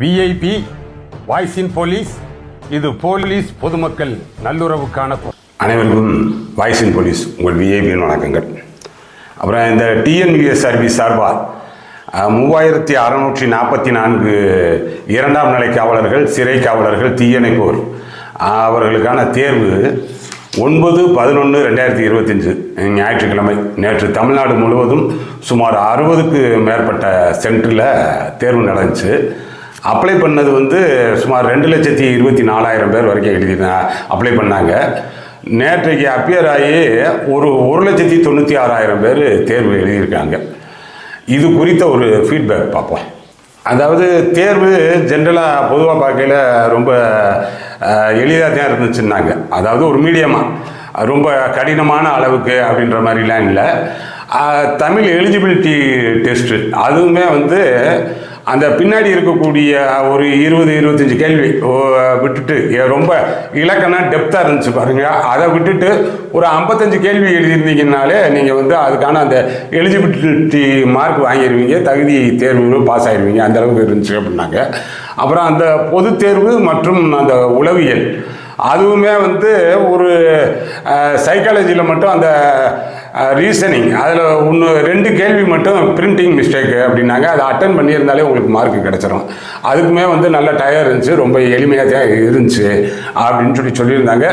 VIP வாய்ஸின் police இது police பொதுமக்கள் நல்லுறவுக்கான அனைவருக்கும் வாய்ஸின் போலீஸ் உங்கள் விஐபியின் வணக்கங்கள். அப்புறம் இந்த டிஎன்பிஎஸ் சர்வீஸ் சார்பாக மூவாயிரத்தி அறநூற்றி நாற்பத்தி நான்கு இரண்டாம் நிலை காவலர்கள் சிறை காவலர்கள் தீயணைப்போர். அவர்களுக்கான தேர்வு ஒன்பது பதினொன்று ரெண்டாயிரத்தி இருபத்தஞ்சு ஞாயிற்றுக்கிழமை. நேற்று தமிழ்நாடு முழுவதும் சுமார் அறுபதுக்கு மேற்பட்ட சென்டரில் தேர்வு நடந்துச்சு. அப்ளை பண்ணது வந்து சுமார் ரெண்டு லட்சத்தி இருபத்தி நாலாயிரம் பேர் வரைக்கும் எழுதி அப்ளை பண்ணாங்க. நேற்றைக்கு அப்பியர் ஆகி ஒரு ஒரு லட்சத்தி தொண்ணூற்றி ஆறாயிரம் பேர் தேர்வு எழுதியிருக்காங்க. இது குறித்த ஒரு ஃபீட்பேக் பார்ப்போம். அதாவது தேர்வு ஜென்ரலாக பொதுவாக பார்க்கையில் ரொம்ப எளிதாக தான் இருந்துச்சுன்னாங்க. அதாவது ஒரு மீடியமாக ரொம்ப கடினமான அளவுக்கு அப்படின்ற மாதிரிலாம் இல்லை. தமிழ் எலிஜிபிலிட்டி டெஸ்ட்டு அதுவுமே வந்து அந்த பின்னாடி இருக்கக்கூடிய ஒரு இருபது இருபத்தஞ்சி கேள்வி விட்டுட்டு ரொம்ப இலக்கணம் டெப்த்தாக இருந்துச்சு பாருங்கள் அதை விட்டுட்டு ஒரு ஐம்பத்தஞ்சு கேள்வி எழுதியிருந்தீங்கனாலே நீங்கள் வந்து அதுக்கான அந்த எலிஜிபிலிட்டி மார்க் வாங்கிடுவீங்க தகுதி தேர்வு பாஸ் ஆகிடுவீங்க அந்த அளவுக்கு இருந்துச்சு அப்படின்னாங்க. அப்புறம் அந்த பொது தேர்வு மற்றும் அந்த உளவியல். அதுவுமே வந்து ஒரு சைக்காலஜியில் மட்டும் அந்த ரீசனிங் அதில் ஒன்று ரெண்டு கேள்வி மட்டும் பிரிண்டிங் மிஸ்டேக்கு அப்படின்னாங்க. அதை அட்டன் பண்ணியிருந்தாலே உங்களுக்கு மார்க் கிடச்சிரும். அதுக்குமே வந்து நல்ல டயர் இருந்துச்சு ரொம்ப எளிமையாக தான் இருந்துச்சு அப்படின்னு சொல்லி சொல்லியிருந்தாங்க.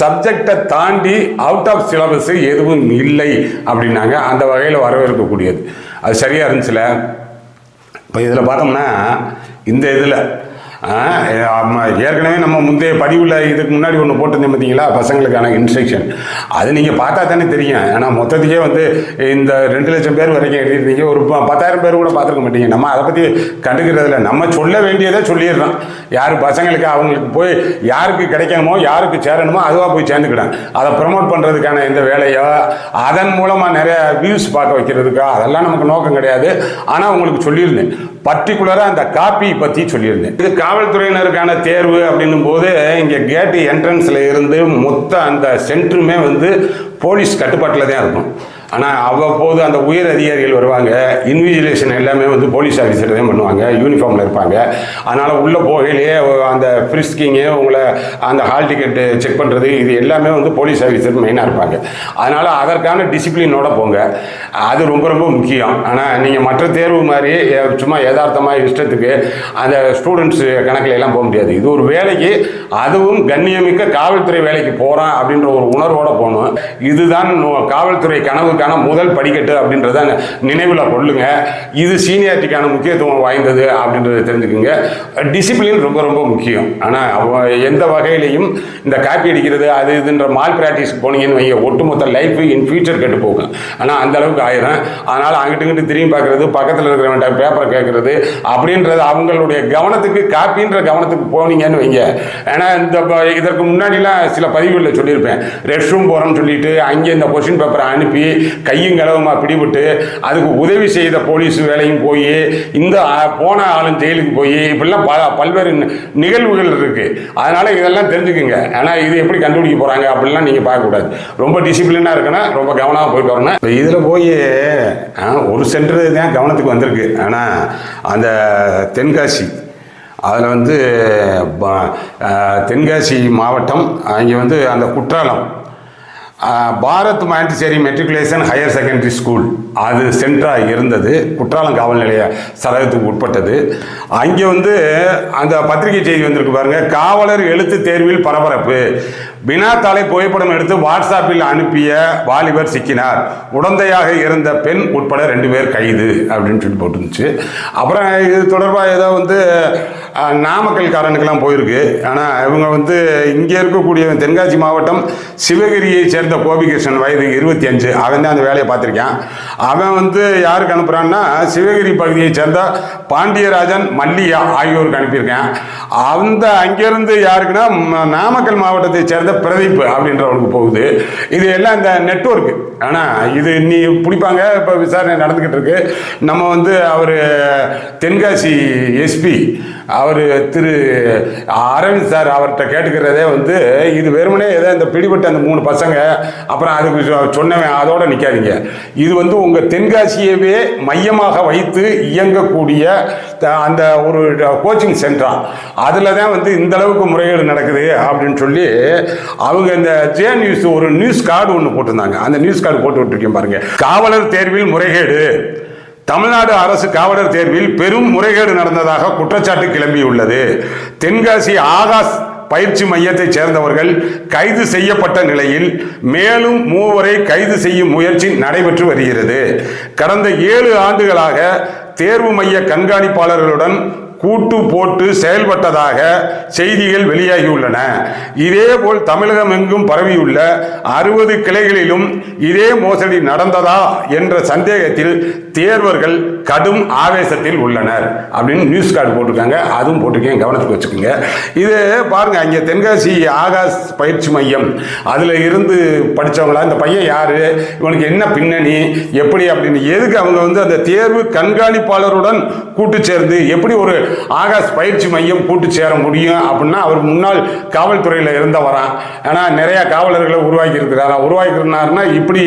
சப்ஜெக்டை தாண்டி அவுட் ஆஃப் சிலபஸ் எதுவும் இல்லை அப்படின்னாங்க. அந்த வகையில் வரவேற்கக்கூடியது. அது சரியாக இருந்துச்சுல? இப்போ இதில் பார்த்தோம்னா இந்த இதில் ஏற்கனவே நம்ம முந்தைய பதிவில் இதுக்கு முன்னாடி ஒன்று போட்டிருந்தேன் பார்த்தீங்களா பசங்களுக்கான இன்ஸ்ட்ரக்ஷன் அது நீங்கள் பார்த்தா தானே தெரியும். ஏன்னா மொத்தத்துக்கே வந்து இந்த ரெண்டு லட்சம் பேர் வரைக்கும் எழுதிருந்தீங்க ஒரு பத்தாயிரம் பேர் கூட பார்த்துருக்க மாட்டீங்க. நம்ம அதை பற்றி கண்டுக்கிறதில்ல. நம்ம சொல்ல வேண்டியதை சொல்லிடுறோம். யார் பசங்களுக்கு அவங்களுக்கு போய் யாருக்கு கிடைக்கணுமோ யாருக்கு சேரணுமோ அதுவாக போய் சேர்ந்துக்கிடாங்க அதை ப்ரமோட் பண்ணுறதுக்கான எந்த வேலையோ அதன் மூலமாக நிறைய வியூஸ் பார்க்க வைக்கிறதுக்கோ அதெல்லாம் நமக்கு நோக்கம் கிடையாது. ஆனால் உங்களுக்கு சொல்லியிருந்தேன். பர்டிகுலராக அந்த காப்பி பற்றி சொல்லியிருந்தேன். இது காவல்துறையினருக்கான தேர்வு அப்படின்னும் போது இங்கே கேட்டு என்ட்ரன்ஸில் இருந்து மொத்த அந்த சென்டருமே வந்து போலீஸ் கட்டுப்பாட்டில் தான் இருக்கும். ஆனால் அவ்வப்போது அந்த உயர் அதிகாரிகள் வருவாங்க. இன்விஜிலேஷன் எல்லாமே வந்து போலீஸ் ஆஃபீஸர் தான் பண்ணுவாங்க. யூனிஃபார்மில் இருப்பாங்க. அதனால் உள்ளே போகையிலேயே அந்த ஃப்ரிஸ்கிங்கு உங்களை அந்த ஹால் டிக்கெட்டு செக் பண்ணுறது இது எல்லாமே வந்து போலீஸ் ஆஃபீஸர் மெயினாக இருப்பாங்க. அதனால் அதற்கான டிசிப்ளினோட போங்க. அது ரொம்ப ரொம்ப முக்கியம். ஆனால் நீங்கள் மற்ற தேர்வு மாதிரி சும்மா யதார்த்தமாக இஷ்டத்துக்கு அந்த ஸ்டூடெண்ட்ஸ் கணக்கில் எல்லாம் போக முடியாது. இது ஒரு வேலைக்கு அதுவும் கண்ணியமிக்க காவல்துறை வேலைக்கு போகிறான் அப்படின்ற ஒரு உணர்வோடு போகணும். இதுதான் காவல்துறை கனவு கனவுக்கான முதல் படிக்கட்டு அப்படின்றத நினைவில் கொள்ளுங்க. இது சீனியாரிட்டிக்கான முக்கியத்துவம் வாய்ந்தது அப்படின்றத தெரிஞ்சுக்குங்க. டிசிப்ளின் ரொம்ப ரொம்ப முக்கியம். ஆனால் எந்த வகையிலையும் இந்த காப்பி அடிக்கிறது அது இதுன்ற மால் ப்ராக்டிஸ் போனீங்கன்னு வைங்க. ஒட்டுமொத்த லைஃப் இன் ஃபியூச்சர் கெட்டு போகும். ஆனால் அந்த அளவுக்கு ஆயிரும். அதனால் அங்கிட்டு இங்கிட்டு திரும்பி பார்க்கறது பக்கத்தில் இருக்கிறவன்ட்ட பேப்பரை கேட்கறது அப்படின்றது அவங்களுடைய கவனத்துக்கு காப்பின்ற கவனத்துக்கு போனீங்கன்னு வைங்க. ஏன்னா இந்த இதற்கு முன்னாடிலாம் சில பதிவுகளில் சொல்லியிருப்பேன். ரெஸ்ட் ரூம் போகிறோம்னு சொல்லிட்டு அங்கே இந்த கொஷின் பேப்பரை அனுப்பி கையும் கலவமாக பிடிபட்டு அதுக்கு உதவி செய்த போலீஸ் வேலையும் போய் இந்த ஆ, போன ஆளும் ஜெயிலுக்கு போய் இப்படிலாம் பல பல்வேறு நிகழ்வுகள் இருக்குது அதனால் இதெல்லாம் தெரிஞ்சுக்குங்க. ஆனால் இது எப்படி கண்டுபிடிக்க போகிறாங்க அப்படிலாம் நீங்கள் பார்க்கக்கூடாது ரொம்ப டிசிப்ளினாக இருக்கணும் ரொம்ப கவனமாக போயிட்டு வரணும். இப்போ இதில் போய் ஒரு சென்டர் தான் கவனத்துக்கு வந்திருக்கு. ஆனால் அந்த தென்காசி அதில் வந்து தென்காசி மாவட்டம் அங்கே வந்து அந்த Courtallam Bharat Montessori matriculation higher secondary school. அது சென்டராக இருந்தது. குற்றாலம் காவல் நிலைய சரகத்துக்கு உட்பட்டது. அங்கே வந்து அந்த பத்திரிகை செய்தி வந்திருக்கு பாருங்கள் காவலர் எழுத்து தேர்வில் பரபரப்பு. வினாத்தாளை புகைப்படம் எடுத்து வாட்ஸ்அப்பில் அனுப்பிய வாலிபர் சிக்கினார். உடந்தையாக இருந்த பெண் உட்பட ரெண்டு பேர் கைது அப்படின்னு சொல்லி போட்டுருந்துச்சு. அப்புறம் இது தொடர்பாக ஏதோ வந்து நாமக்கல்காரனுக்கெல்லாம் போயிருக்கு. ஆனால் இவங்க வந்து இங்கே இருக்கக்கூடிய தென்காசி மாவட்டம் சிவகிரியை சேர்ந்த கோபிகிருஷ்ணன் வயது இருபத்தி அஞ்சு. அவன் தான் அந்த வேலையை பார்த்துருக்கான். அவன் வந்து யாருக்கு அனுப்புகிறான்னா சிவகிரி பகுதியை சேர்ந்த பாண்டியராஜன் மல்லியா ஆகியோருக்கு அனுப்பியிருக்கேன். அந்த அங்கேருந்து யாருக்குன்னா நாமக்கல் மாவட்டத்தை சேர்ந்த பிரதீப் அப்படின்றவனுக்கு போகுது. இது எல்லாம் இந்த நெட்ஒர்க்கு ஆனால் இது நீ பிடிப்பாங்க இப்போ விசாரணை நடந்துக்கிட்டு இருக்கு. நம்ம வந்து அவர் தென்காசி எஸ்பி அவர் திரு அரவிந்த் சார் அவர்கிட்ட கேட்டுக்கிறதே வந்து இது வெறுமனே ஏதோ இந்த பிடிபட்ட அந்த மூணு பசங்க அப்புறம் அதுக்கு சொன்னவன் அதோட நிற்காதீங்க இது வந்து உங்கள் தென்காசியவே மையமாக வைத்து இயங்கக்கூடிய அந்த ஒரு கோச்சிங் சென்டரா அதில் தான் வந்து இந்த அளவுக்கு முறைகேடு நடக்குது அப்படின்னு சொல்லி அவங்க இந்த ஜே நியூஸ் ஒரு நியூஸ் கார்டு ஒன்று போட்டிருந்தாங்க. அந்த நியூஸ் கார்டு போட்டு விட்டுருக்கேன் பாருங்க. காவலர் தேர்வில் முறைகேடு. தமிழ்நாடு அரசு காவலர் தேர்வில் பெரும் முறைகேடு நடந்ததாக குற்றச்சாட்டு கிளம்பியுள்ளது. தென்காசி ஆகாஷ் பயிற்சி மையத்தைச் சேர்ந்தவர்கள் கைது செய்யப்பட்ட நிலையில் மேலும் மூவரை கைது செய்யும் முயற்சி நடைபெற்று வருகிறது. கடந்த ஏழு ஆண்டுகளாக தேர்வு மைய கண்காணிப்பாளர்களுடன் கூட்டு போட்டு செயல்பட்டதாக செய்திகள் வெளியாகியுள்ளன. இதேபோல் தமிழகம் எங்கும் பரவியுள்ள அறுபது கிளைகளிலும் இதே மோசடி நடந்ததா என்ற சந்தேகத்தில் தேர்வர்கள் கடும் ஆவேசத்தில் உள்ளனர். அப்படின்னு நியூஸ் கார்டு போட்டிருக்காங்க. அதுவும் போட்டிருக்கேன். கவனத்துக்கு வச்சுக்கோங்க. இது பாருங்க அங்கே தென்காசி ஆகாஷ் பயிற்சி மையம். அதில் இருந்து படித்தவங்களா இந்த பையன் யார்? இவனுக்கு என்ன பின்னணி? எப்படி அப்படின்னு? எதுக்கு அவங்க வந்து அந்த தேர்வு கண்காணிப்பாளருடன் கூட்டு சேர்ந்து எப்படி ஒரு ஆகாஷ் பயிற்சி மையம் கூட்டு சேர முடியும் அப்படின்னா அவர் முன்னாள் காவல்துறையில் இருந்தவரான் ஏன்னா நிறையா காவலர்களை உருவாக்கி இருக்கிறாரா? உருவாக்கி இப்படி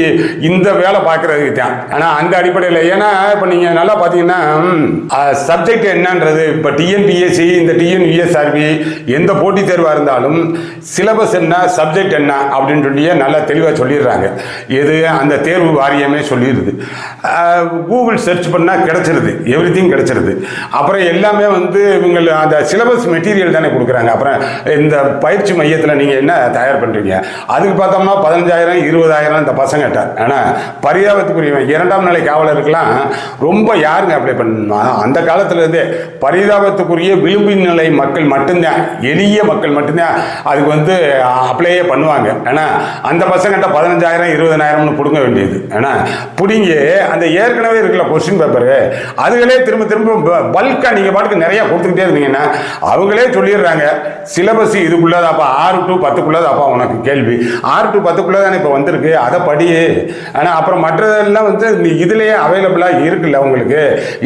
இந்த வேலை பார்க்கறதுக்கு தான். ஆனால் அந்த அடிப்படையில் ஏன்னா இப்போ நீங்கள் நல்லா பார்த்தீங்கன்னா சப்ஜெக்ட் என்னன்றது இப்போ டிஎன்பிஎஸ்சி இந்த டிஎன்யூஎஸ்ஆர்பி எந்த போட்டித் தேர்வாக இருந்தாலும் சிலபஸ் என்ன சப்ஜெக்ட் என்ன அப்படின்னு சொல்லி நல்லா தெளிவாக சொல்லிடுறாங்க. எது அந்த தேர்வு வாரியமே சொல்லிடுது. கூகுள் சர்ச் பண்ணால் கிடைச்சிருது. எவ்ரி திங் கிடைச்சிருது. அப்புறம் எல்லாமே வந்து இவங்க அந்த சிலபஸ் மெட்டீரியல் தானே கொடுக்குறாங்க. அப்புறம் இந்த பயிற்சி மையத்தில் நீங்கள் என்ன தயார் பண்ணுறீங்க அதுக்கு பார்த்தோம்னா பதினஞ்சாயிரம் இருபதாயிரம் இந்த பசங்கிட்ட. ஆனால் பரிதாபத்துக்குரியவன் இரண்டாம் நிலை காவலருக்கெல்லாம் ரொம்ப யாருங்க அப்ளை பண்ணணும்? அந்த காலத்துலேருந்தே பரிதாபத்துக்குரிய விளிம்பின் நிலை மக்கள் மட்டும்தான். எளிய மக்கள் மட்டும்தான் அதுக்கு வந்து அப்ளையே பண்ணுவாங்க. ஏன்னா அந்த பசங்கிட்ட பதினஞ்சாயிரம் இருபதனாயிரம்னு பிடுங்க வேண்டியது. ஏன்னா பிடிங்கி அந்த ஏற்கனவே இருக்கிற கொஸ்டின் பேப்பரு அதுகளே திரும்ப திரும்ப பல்காக நீங்கள் பாட்டுக்கு நிறையா கொடுத்துக்கிட்டே இருந்தீங்கன்னா அவங்களே சொல்லிடுறாங்க சிலபஸ் இதுக்குள்ளதாப்பா ஆறு டு பத்துக்குள்ளதாப்பா உனக்கு கேள்வி. ஆறு டு பத்துக்குள்ளே தானே இப்போ வந்திருக்கு அதை படி. ஆனால் அப்புறம் மற்றதெல்லாம் வந்து இதுலேயே அவைலபிளாக இருக்குல்ல உங்களுக்கு.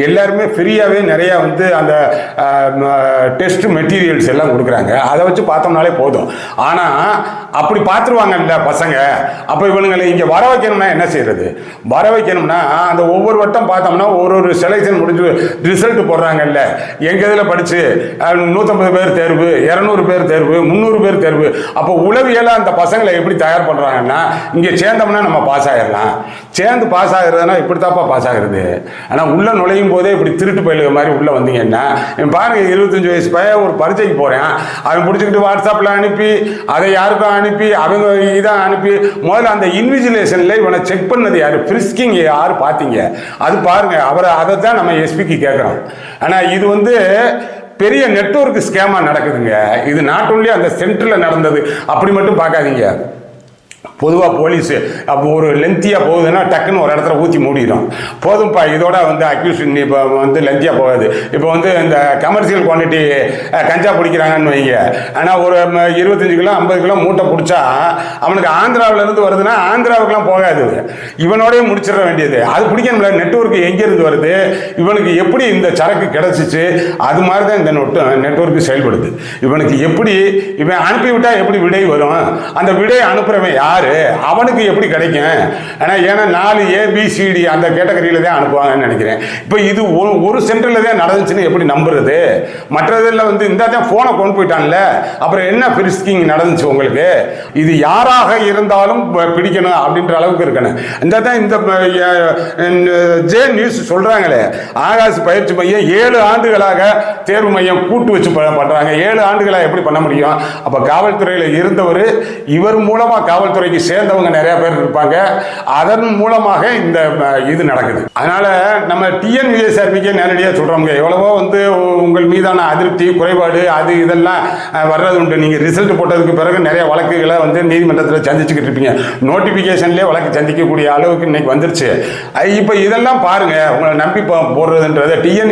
எல்லாருமே ஃப்ரீயாகவே நிறையா வந்து அந்த டெஸ்ட் மெட்டீரியல்ஸ் எல்லாம் கொடுக்குறாங்க. அதை வச்சு பார்த்தோம்னாலே போதும். ஆனால் அப்படி பார்த்துருவாங்கல்ல பசங்க. அப்போ இவனுங்களை இங்கே வர வைக்கணும்னா என்ன செய்யறது? வர வைக்கணும்னா அந்த ஒவ்வொரு வட்டம் பார்த்தோம்னா ஒரு ஒரு செலெக்ஷன் முடிஞ்சு ரிசல்ட் போடுறாங்கல்ல. எங்கள் இதில் படித்து நூற்றம்பது பேர் தேர்வு இரநூறு பேர் தேர்வு முந்நூறு பேர் தேர்வு. அப்போ உளவியலாக அந்த பசங்களை எப்படி தயார் பண்ணுறாங்கன்னா இங்கே சேர்ந்தோம்னா நம்ம பாஸ் ஆகிடலாம் சேர்ந்து பாஸ் ஆகிறதுனா இப்படி தாப்பா பாஸ் ஆகுறது? ஆனால் உள்ளே நுழையும் போதே இப்படி திருட்டு பயிலுக மாதிரி உள்ளே வந்தீங்கன்னா பாருங்கள் பாருங்க வயசு பையன் ஒரு பரீட்சைக்கு போகிறேன் அவன் பிடிச்சிக்கிட்டு வாட்ஸ்அப்பில் அனுப்பி அதை யாருக்கும் அனுப்பி அவங்க இதை அனுப்பி முதல்ல அந்த இன்விஜிலேஷனில் இவனை செக் பண்ணது யார்? ஃப்ரிஸ்கிங் யார் பார்த்தீங்க அது பாருங்கள் அவரை அதை தான் நம்ம எஸ்பிக்கு கேட்குறோம். ஆனால் இது வந்து பெரிய நெட்வொர்க் ஸ்கேமாக நடக்குதுங்க. இது நாட் ஒன்லி அந்த சென்டரில் நடந்தது அப்படி மட்டும் பார்க்காதீங்க. பொதுவாக போலீஸ் அப்போ ஒரு லென்த்தியாக போகுதுன்னா டக்குன்னு ஒரு இடத்துல ஊற்றி மூடிடும். போதும்ப்பா இதோட வந்து அக்யூஷன் இப்போ வந்து லென்த்தியாக போகாது. இப்போ வந்து இந்த கமர்ஷியல் குவான்டிட்டி கஞ்சா பிடிக்கிறாங்கன்னு வைங்க. ஆனால் ஒரு இருபத்தஞ்சி கிலோ ஐம்பது கிலோ மூட்டை பிடிச்சா அவனுக்கு ஆந்திராவிலேருந்து வருதுன்னா ஆந்திராவுக்குலாம் போகாது. இவனோடய முடிச்சிட வேண்டியது. அது பிடிக்கணும்ல நெட்ஒர்க் எங்கேருந்து வருது? இவனுக்கு எப்படி இந்த சரக்கு கிடச்சிச்சு? அது மாதிரி தான் இந்த நொட்டு நெட்ஒர்க்கு செயல்படுது. இவனுக்கு எப்படி இவன் அனுப்பிவிட்டால் எப்படி விடை வரும்? அந்த விடை அனுப்புகிறவன் யார்? அவனுக்கு எப்படி கிடைக்கும்? ஏன்னா ஏன்னா நாலு ஏபிசிடி அந்த கேட்டகரியில் தான் அனுப்புவாங்கன்னு நினைக்கிறேன். இப்போ இது ஒரு ஒரு சென்டரில் தான் நடந்துச்சுன்னு எப்படி நம்புறது? மற்றதில் வந்து இந்த தான் ஃபோனை கொண்டு போயிட்டான்ல. அப்புறம் என்ன பிரிஸ்கிங் நடந்துச்சு உங்களுக்கு? இது யாராக இருந்தாலும் பிடிக்கணும் அப்படின்ற அளவுக்கு இருக்கணும். இந்த தான் இந்த ஜே நியூஸ் சொல்கிறாங்களே ஆகாஷ் பயிற்சி மையம் ஏழு ஆண்டுகளாக தேர்வு மையம் கூட்டு வச்சு பண்ணுறாங்க ஏழு ஆண்டுகளாக எப்படி பண்ண முடியும்? அப்போ காவல்துறையில் இருந்தவர் இவர் மூலமாக காவல்துறைக்கு சேர்ந்தவங்க நிறைய பேர் இருப்பாங்க. அதன் மூலமாக இந்த இது நடக்குது. அதனால நம்ம டிஎன்விஎஸ்ஆர்பிக்கே நேரடியாக சொல்கிறோங்க எவ்வளவோ வந்து உங்கள் மீதான அதிருப்தி குறைபாடு அது இதெல்லாம் வர்றது உண்டு. நீங்க ரிசல்ட் போட்டதுக்கு பிறகு நிறைய வழக்குகளை வந்து நீதிமன்றத்தில் சந்திச்சுக்கிட்டு இருப்பீங்க. நோட்டிஃபிகேஷன்லேயே வழக்கு சந்திக்கக்கூடிய அளவுக்கு இன்னைக்கு வந்துருச்சு. இப்போ இதெல்லாம் பாருங்க. உங்களை நம்பி போ- போடுறதுன்றது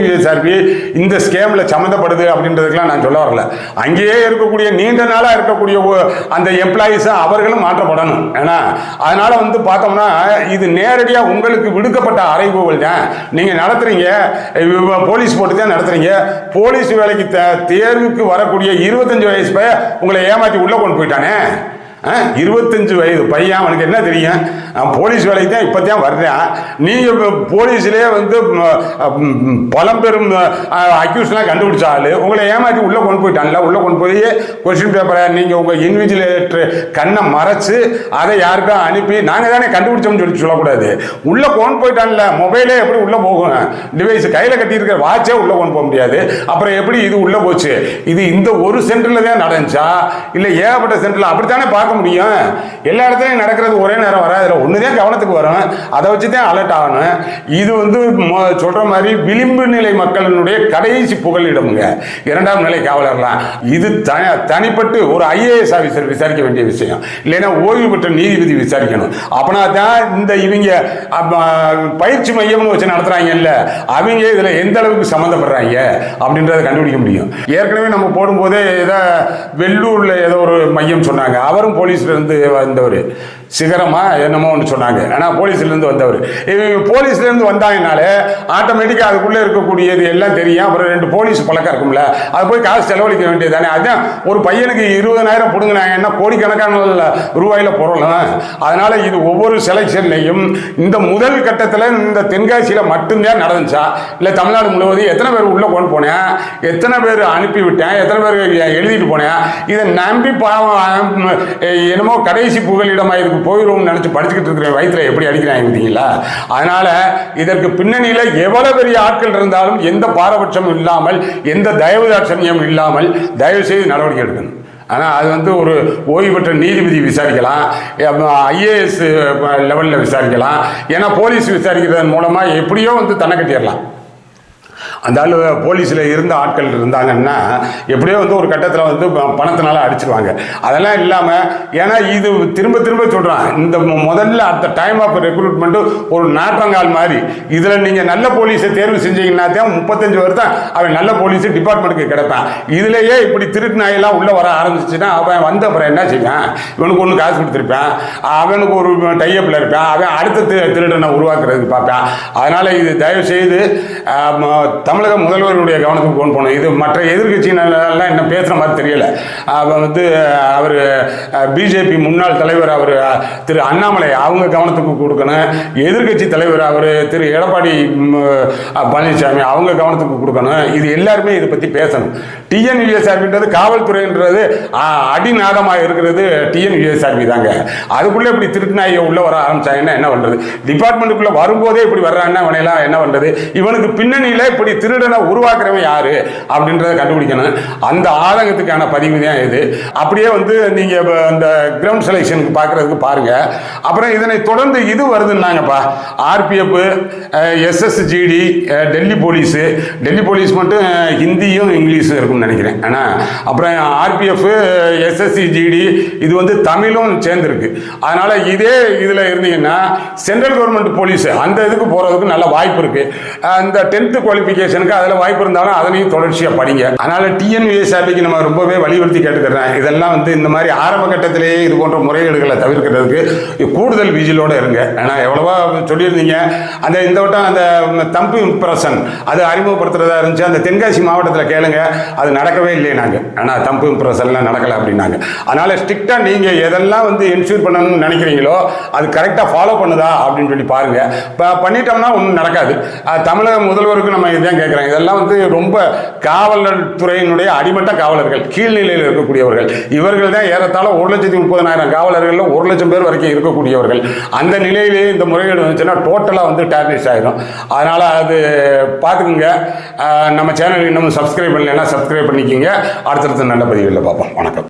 சார்பி இந்த ஸ்கேமில் சம்மந்தப்படுது அப்படின்றதுக்கெல்லாம் நான் சொல்ல வரல. அங்கேயே இருக்கக்கூடிய நீண்ட நாளாக இருக்கக்கூடிய அந்த எம்ப்ளாயிஸ் அவர்களும் மாற்றப்படணும். ஏன்னா அதனால வந்து பார்த்தோம்னா இது நேரடியாக உங்களுக்கு விடுக்கப்பட்ட அறைகூவல் தான். நீங்கள் நடத்துறீங்க போலீஸ் போட்டு தான் நடத்துறீங்க. போலீஸ் வேலைக்கு தே- தேர்வுக்கு வரக்கூடிய இருபத்தஞ்சு வயசு உங்களை ஏமாற்றி உள்ளே கொண்டு போயிட்டானே. இருபத்தஞ்சு வயது பையன் அவனுக்கு என்ன தெரியும்? நான் போலீஸ் வேலைக்கு தான் இப்போ தான் வர்றேன். நீங்கள் இப்போ போலீஸ்லேயே வந்து ம், ம், பழம்பெரும் அக்யூஸ்லாம் கண்டுபிடிச்ச உங்களை ஏமாற்றி உள்ளே கொண்டு போயிட்டான்ல உள்ளே கொண்டு போய் கொஸ்டின் பேப்பரை நீங்கள் உங்கள் இன்விஜிலேட்டர் கண்ணை மறைச்சு அதை யாருக்கும் அனுப்பி நாங்கள் தானே கண்டுபிடிச்சோம்னு சொல்லி சொல்லக்கூடாது. உள்ளே கொண்டு போயிட்டான்ல மொபைலே எப்படி உள்ளே போகும்? டிவைஸ் கையில் கட்டியிருக்கிற வாட்சே உள்ளே கொண்டு போக முடியாது. அப்புறம் எப்படி இது உள்ளே போச்சு? இது இந்த ஒரு சென்டரில் தான் நடந்துச்சா? இல்லை ஏகப்பட்ட சென்டரில் அப்படித்தானே பார்க்க முடியும். எல்லா இடத்துலையும் நடக்கிறது ஒரே நேரம் வராது. அதில் ஒன்று தான் கவனத்துக்கு வரும். அதை வச்சு தான் அலர்ட் ஆகணும். இது வந்து சொல்கிற சொல்ற மாதிரி விளிம்பு நிலை மக்களினுடைய கடைசி புகலிடமுங்க இரண்டாம் நிலை காவலர்லாம். இது த- தனிப்பட்டு ஒரு ஐஏஎஸ் ஆஃபீஸர் விசாரிக்க வேண்டிய விஷயம். இல்லைன்னா ஓய்வு பெற்ற நீதிபதி விசாரிக்கணும். அப்படின்னா தான் இந்த இவங்க பயிற்சி மையம்னு வச்சு நடத்துறாங்கல்ல அவங்க இதுல எந்த அளவுக்கு சம்மந்தப்படுறாங்க அப்படின்றத கண்டுபிடிக்க முடியும். ஏற்கனவே நம்ம போடும்போதே ஏதோ வெள்ளூர்ல ஏதோ ஒரு மையம் சொன்னாங்க. அவரும் போலீஸ்லேருந்து வந்தவர். சிகரமா என்னமோ ஒன்று சொன்னாங்க. ஆனால் போலீஸ்லேருந்து வந்தவர். இவங்க போலீஸ்லேருந்து வந்தாங்கனாலே ஆட்டோமேட்டிக்காக அதுக்குள்ளே இருக்கக்கூடியது எல்லாம் தெரியும். அப்புறம் ரெண்டு போலீஸ் பழக்கம் இருக்கும்ல. அது போய் காசு செலவழிக்க வேண்டியது தானே அதுதான் ஒரு பையனுக்கு இருபதனாயிரம் பிடுங்கினாங்கன்னா கோடிக்கணக்கான ரூபாயில் பொருளும் அதனால் இது ஒவ்வொரு செலெக்ஷன்லையும் இந்த முதல் கட்டத்தில் இந்த தென்காசியில் மட்டும்தான் நடந்துச்சா? இல்லை தமிழ்நாடு முழுவதும் எத்தனை பேர் உள்ளே கொண்டு போனேன்? எத்தனை பேர் அனுப்பி விட்டேன் எத்தனை பேர் எழுதிட்டு போனேன்? இதை நம்பி பாவம் என்னமோ கடைசி புகலிடமாக இதுக்கு போயிடும்னு நினச்சி படிச்சுக்கிட்டு இருக்கிற வயிற்றில் எப்படி அடிக்கிறாங்க பார்த்தீங்களா அதனால் இதற்கு பின்னணியில் எவ்வளவு பெரிய ஆட்கள் இருந்தாலும் எந்த பாரபட்சமும் இல்லாமல் எந்த தயவு தாட்சணியம் இல்லாமல் தயவு செய்து நடவடிக்கை எடுக்கணும். ஆனால் அது வந்து ஒரு ஓய்வு பெற்ற நீதிபதி விசாரிக்கலாம் ஐஏஎஸ் லெவலில் விசாரிக்கலாம். ஏன்னா போலீஸ் விசாரிக்கிறதன் மூலமாக எப்படியோ வந்து தன்னை கட்டிடலாம். அந்த ஆள் போலீஸில் இருந்த ஆட்கள் இருந்தாங்கன்னா எப்படியோ வந்து ஒரு கட்டத்தில் வந்து ப- பணத்தினால அடிச்சிருவாங்க. அதெல்லாம் இல்லாமல் ஏன்னா இது திரும்ப திரும்ப சொல்கிறான் இந்த முதல்ல அடுத்த டைம் ஆஃப் ரெக்ரூட்மெண்ட்டு ஒரு நாற்றங்கால் மாதிரி இதில் நீங்கள் நல்ல போலீஸை தேர்வு செஞ்சீங்கன்னா தான் முப்பத்தஞ்சு வருஷம் அவன் நல்ல போலீஸ் டிபார்ட்மெண்ட்டுக்கு கிடைப்பான். இதுலேயே இப்படி திருட்டு நாயெல்லாம் உள்ளே வர ஆரம்பிச்சுன்னா அவன் வந்த அப்புறம் என்ன செய்வான்? இவனுக்கு ஒன்று காசு கொடுத்துருப்பான். அவனுக்கு ஒரு டைப்பில் இருப்பான். அவன் அடுத்த திருடனை உருவாக்குறதுக்கு பார்ப்பான். அதனால் இது தயவு செய்து தமிழக முதல்வருடைய கவனத்துக்கு கொண்டு போகணும் இது மற்ற எதிர்கட்சியினரெல்லாம் என்ன பேசுகிற மாதிரி தெரியல. அவர் வந்து அவர் பிஜேபி முன்னாள் தலைவர் அவர் திரு அண்ணாமலை அவங்க கவனத்துக்கு கொடுக்கணும். எதிர்கட்சி தலைவர் அவர் திரு எடப்பாடி பழனிசாமி அவங்க கவனத்துக்கு கொடுக்கணும். இது எல்லாருமே இதை பற்றி பேசணும். டிஎன்யூஎஸ்ஆர்பின்றது காவல்துறைன்றது அடிநாதமாக இருக்கிறது டிஎன்யூஎஸ்ஆர்பி தாங்க. அதுக்குள்ளே இப்படி திருட்டுநாயை உள்ளே வர ஆரம்பிச்சாங்கன்னா என்ன பண்ணுறது டிபார்ட்மெண்ட்டுக்குள்ளே வரும்போதே இப்படி வர்றாங்கன்னா அவனையெல்லாம் என்ன பண்ணுறது இவனுக்கு பின்னணியில் இப்படி திருடனை உருவாக்குறவன் யாரு அப்படின்றத கண்டுபிடிக்கணும். அந்த ஆதங்கத்துக்கான பதிவு தான் இது. அப்படியே வந்து நீங்கள் அந்த கிரவுண்ட் செலெக்ஷனுக்கு பார்க்குறதுக்கு பாருங்கள் அப்புறம் இதனை தொடர்ந்து இது வருதுன்னாங்கப்பா. RPF SSGT Delhi police. Delhi police மட்டும் ஹிந்தியும் இங்கிலீஷும் இருக்கும்னு நினைக்கிறேன். ஆனால் அப்புறம் ஆர்பிஎஃப் எஸ்எஸ்சிஜிடி இது வந்து தமிழும் சேர்ந்துருக்கு. அதனால் இதே இதில் இருந்தீங்கன்னா சென்ட்ரல் கவர்மெண்ட் போலீஸ் அந்த இதுக்கு போகிறதுக்கு நல்ல வாய்ப்பு இருக்குது அந்த டென்த்து குவாலிஃபிகேஷன் குவாலிஃபிகேஷனுக்கு அதில் வாய்ப்பு இருந்தாலும் அதனையும் தொடர்ச்சியாக படிங்க. அதனால் டிஎன்யூஎஸ்ஆர்பிக்கு நம்ம ரொம்பவே வலியுறுத்தி கேட்டுக்கிறேன். இதெல்லாம் வந்து இந்த மாதிரி ஆரம்ப கட்டத்திலேயே இது போன்ற முறைகேடுகளை தவிர்க்கிறதுக்கு கூடுதல் விஜிலோடு இருங்க. ஏன்னா எவ்வளவா சொல்லியிருந்தீங்க. அந்த இந்த வட்டம் அந்த தம்பு இம்ப்ரெஷன் அது அறிமுகப்படுத்துறதா இருந்துச்சு. அந்த தென்காசி மாவட்டத்தில் கேளுங்க. அது நடக்கவே இல்லை நாங்கள் ஆனால் தம்பு இம்ப்ரெஷன்லாம் நடக்கலை அப்படின்னாங்க. அதனால் ஸ்ட்ரிக்டாக நீங்கள் எதெல்லாம் வந்து என்ஷூர் பண்ணணும்னு நினைக்கிறீங்களோ அது கரெக்டாக ஃபாலோ பண்ணுதா அப்படின்னு சொல்லி பாருங்கள் இப்போ பண்ணிட்டோம்னா ஒன்றும் நடக்காது. தமிழக முதல்வருக்கு நம்ம இதுதான் கேட்குறாங்க. இதெல்லாம் வந்து ரொம்ப காவலர் துறையினுடைய அடிமட்ட காவலர்கள் கீழ்நிலையில் இருக்கக்கூடியவர்கள். இவர்கள் தான் ஏறத்தாழ ஒரு லட்சத்தி முப்பதனாயிரம் காவலர்களில் ஒரு லட்சம் பேர் வரைக்கும் இருக்கக்கூடியவர்கள். அந்த நிலையிலேயே இந்த முறைகேடு வந்துச்சுன்னா டோட்டலாக வந்து டேர்னிஷ் ஆயிடும் அதனால் அது பார்த்துக்குங்க. நம்ம சேனல் இன்னும் சப்ஸ்கிரைப் பண்ணலைன்னா சப்ஸ்கிரைப் பண்ணிக்கிங்க. அடுத்தடுத்த நல்ல பதிவுகளில் பார்ப்போம். வணக்கம்.